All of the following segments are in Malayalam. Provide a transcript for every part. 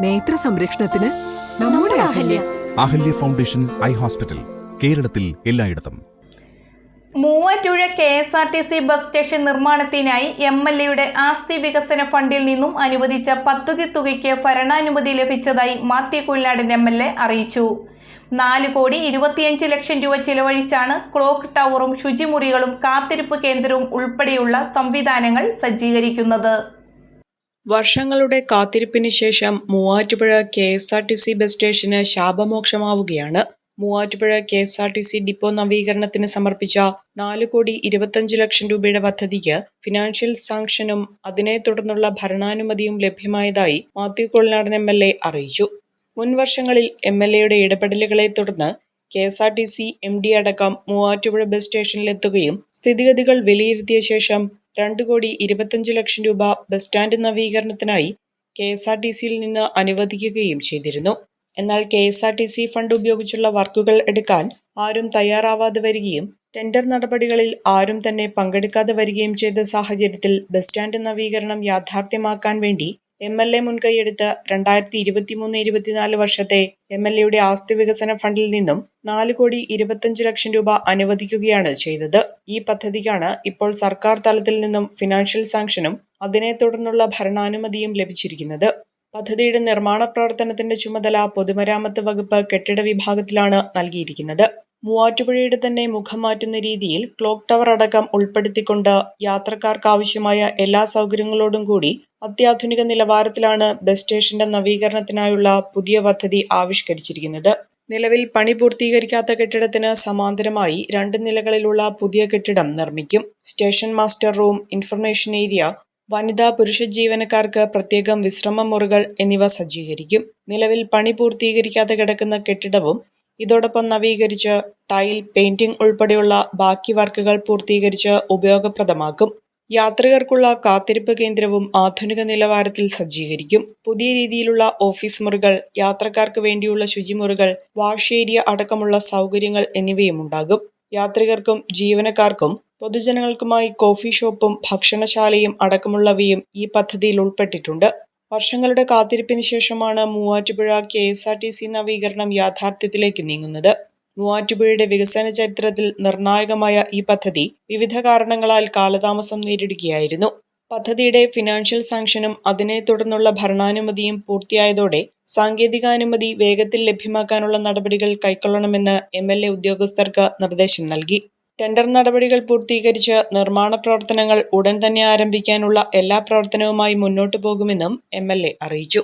നേത്ര സംരക്ഷണത്തിന് നമ്മുടെ Ahalya. Ahalya foundation eye hospital കേരളത്തിൽ എല്ലായിടത്തും. Muvattupuzha K S R T C bus station നിർമ്മാണത്തിനായി എം എൽ എയുടെ ആസ്തി വികസന ഫണ്ടിൽ നിന്നും അനുവദിച്ച പദ്ധതി തുകയ്ക്ക് ഭരണാനുമതി ലഭിച്ചതായി Mathew Kuzhalnadan M L A അറിയിച്ചു. നാല് കോടി ഇരുപത്തിയഞ്ച് ലക്ഷം രൂപ ചിലവഴിച്ചാണ് ക്ലോക്ക് ടവറും ശുചിമുറികളും കാത്തിരിപ്പ് കേന്ദ്രവും ഉൾപ്പെടെയുള്ള സംവിധാനങ്ങൾ സജ്ജീകരിക്കുന്നത്. വർഷങ്ങളുടെ കാത്തിരിപ്പിന് ശേഷം Muvattupuzha K S R T C bus സ്റ്റേഷന് ശാപമോക്ഷമാവുകയാണ്. Muvattupuzha K S R T C depot നവീകരണത്തിന് സമർപ്പിച്ച നാല് കോടി ഇരുപത്തഞ്ച് ലക്ഷം രൂപയുടെ പദ്ധതിക്ക് ഫിനാൻഷ്യൽ സാങ്ഷനും അതിനെ തുടർന്നുള്ള ഭരണാനുമതിയും ലഭ്യമായതായി Mathew Kuzhalnadan M L A അറിയിച്ചു. മുൻ വർഷങ്ങളിൽ എം എൽ എയുടെ ഇടപെടലുകളെ തുടർന്ന് K S R T C M D അടക്കം മൂവാറ്റുപുഴ ബസ് സ്റ്റേഷനിലെത്തുകയും സ്ഥിതിഗതികൾ വിലയിരുത്തിയ ശേഷം രണ്ട് കോടി ഇരുപത്തഞ്ച് ലക്ഷം രൂപ ബസ് സ്റ്റാൻഡ് നവീകരണത്തിനായി കെ എസ് ആർ ടി സിയിൽ നിന്ന് അനുവദിക്കുകയും ചെയ്തിരുന്നു. എന്നാൽ K S R T C fund ഉപയോഗിച്ചുള്ള വർക്കുകൾ എടുക്കാൻ ആരും തയ്യാറാവാതെ വരികയും ടെൻഡർ നടപടികളിൽ ആരും തന്നെ പങ്കെടുക്കാതെ വരികയും ചെയ്ത സാഹചര്യത്തിൽ ബസ് സ്റ്റാൻഡ് നവീകരണം യാഥാർത്ഥ്യമാക്കാൻ വേണ്ടി എം എൽ എ മുൻകൈയെടുത്ത് രണ്ടായിരത്തി ഇരുപത്തിമൂന്ന് ഇരുപത്തിനാല് വർഷത്തെ എം എൽ എയുടെ ആസ്തി വികസന ഫണ്ടിൽ നിന്നും നാല് കോടി ഇരുപത്തഞ്ച് ലക്ഷം രൂപ അനുവദിക്കുകയാണ് ചെയ്തത്. ഈ പദ്ധതിക്കാണ് ഇപ്പോൾ സർക്കാർ തലത്തിൽ നിന്നും ഫിനാൻഷ്യൽ സാങ്ഷനും അതിനെ തുടർന്നുള്ള ഭരണാനുമതിയും ലഭിച്ചിരിക്കുന്നത്. പദ്ധതിയുടെ നിർമ്മാണ പ്രവർത്തനത്തിന്റെ ചുമതല പൊതുമരാമത്ത് വകുപ്പ് കെട്ടിട വിഭാഗത്തിലാണ് നൽകിയിരിക്കുന്നത്. മൂവാറ്റുപുഴയുടെ തന്നെ മുഖം മാറ്റുന്ന രീതിയിൽ ക്ലോക്ക് ടവർ അടക്കം ഉൾപ്പെടുത്തിക്കൊണ്ട് യാത്രക്കാർക്ക് ആവശ്യമായ എല്ലാ സൗകര്യങ്ങളോടും കൂടി അത്യാധുനിക നിലവാരത്തിലാണ് ബസ് സ്റ്റേഷന്റെ നവീകരണത്തിനായുള്ള പുതിയ പദ്ധതി ആവിഷ്കരിച്ചിരിക്കുന്നത്. നിലവിൽ പണി പൂർത്തീകരിക്കാത്ത കെട്ടിടത്തിന് സമാന്തരമായി രണ്ട് നിലകളിലുള്ള പുതിയ കെട്ടിടം നിർമ്മിക്കും. Station master room information area വനിതാ പുരുഷ ജീവനക്കാർക്ക് പ്രത്യേകം വിശ്രമ മുറികൾ എന്നിവ സജ്ജീകരിക്കും. നിലവിൽ പണി പൂർത്തീകരിക്കാതെ കിടക്കുന്ന കെട്ടിടവും ഇതോടൊപ്പം നവീകരിച്ച് ടൈൽ പെയിന്റിംഗ് ഉൾപ്പെടെയുള്ള ബാക്കി വർക്കുകൾ പൂർത്തീകരിച്ച് ഉപയോഗപ്രദമാക്കും. യാത്രികർക്കുള്ള കാത്തിരിപ്പ് കേന്ദ്രവും ആധുനിക നിലവാരത്തിൽ സജ്ജീകരിക്കും. പുതിയ രീതിയിലുള്ള ഓഫീസ് മുറികൾ യാത്രക്കാർക്ക് വേണ്ടിയുള്ള ശുചിമുറികൾ വാഷ് ഏരിയ അടക്കമുള്ള സൗകര്യങ്ങൾ എന്നിവയും ഉണ്ടാകും. യാത്രികർക്കും ജീവനക്കാർക്കും പൊതുജനങ്ങൾക്കുമായി കോഫി ഷോപ്പും ഭക്ഷണശാലയും അടക്കമുള്ളവയും ഈ പദ്ധതിയിൽ ഉൾപ്പെട്ടിട്ടുണ്ട്. വർഷങ്ങളുടെ കാത്തിരിപ്പിന് ശേഷമാണ് Muvattupuzha K S R T C നവീകരണം യാഥാർത്ഥ്യത്തിലേക്ക് നീങ്ങുന്നത്. മൂവാറ്റുപുഴയുടെ വികസന ചരിത്രത്തിൽ നിർണായകമായ ഈ പദ്ധതി വിവിധ കാരണങ്ങളാൽ കാലതാമസം നേരിടുകയായിരുന്നു. പദ്ധതിയുടെ ഫിനാൻഷ്യൽ സാങ്ഷനും അതിനെ തുടർന്നുള്ള ഭരണാനുമതിയും പൂർത്തിയായതോടെ സാങ്കേതികാനുമതി വേഗത്തിൽ ലഭ്യമാക്കാനുള്ള നടപടികൾ കൈക്കൊള്ളണമെന്ന് എം എൽ എ ഉദ്യോഗസ്ഥർക്ക് നിർദ്ദേശം നൽകി. ടെൻഡർ നടപടികൾ പൂർത്തീകരിച്ച് നിർമ്മാണ പ്രവർത്തനങ്ങൾ ഉടൻ തന്നെ ആരംഭിക്കാനുള്ള എല്ലാ പ്രവർത്തനവുമായി മുന്നോട്ടു പോകുമെന്നും എം അറിയിച്ചു.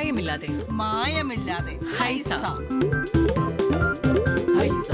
മായമില്ലാതെ. മായമില്ലാതെ. ഹൈസ. ഹൈസ.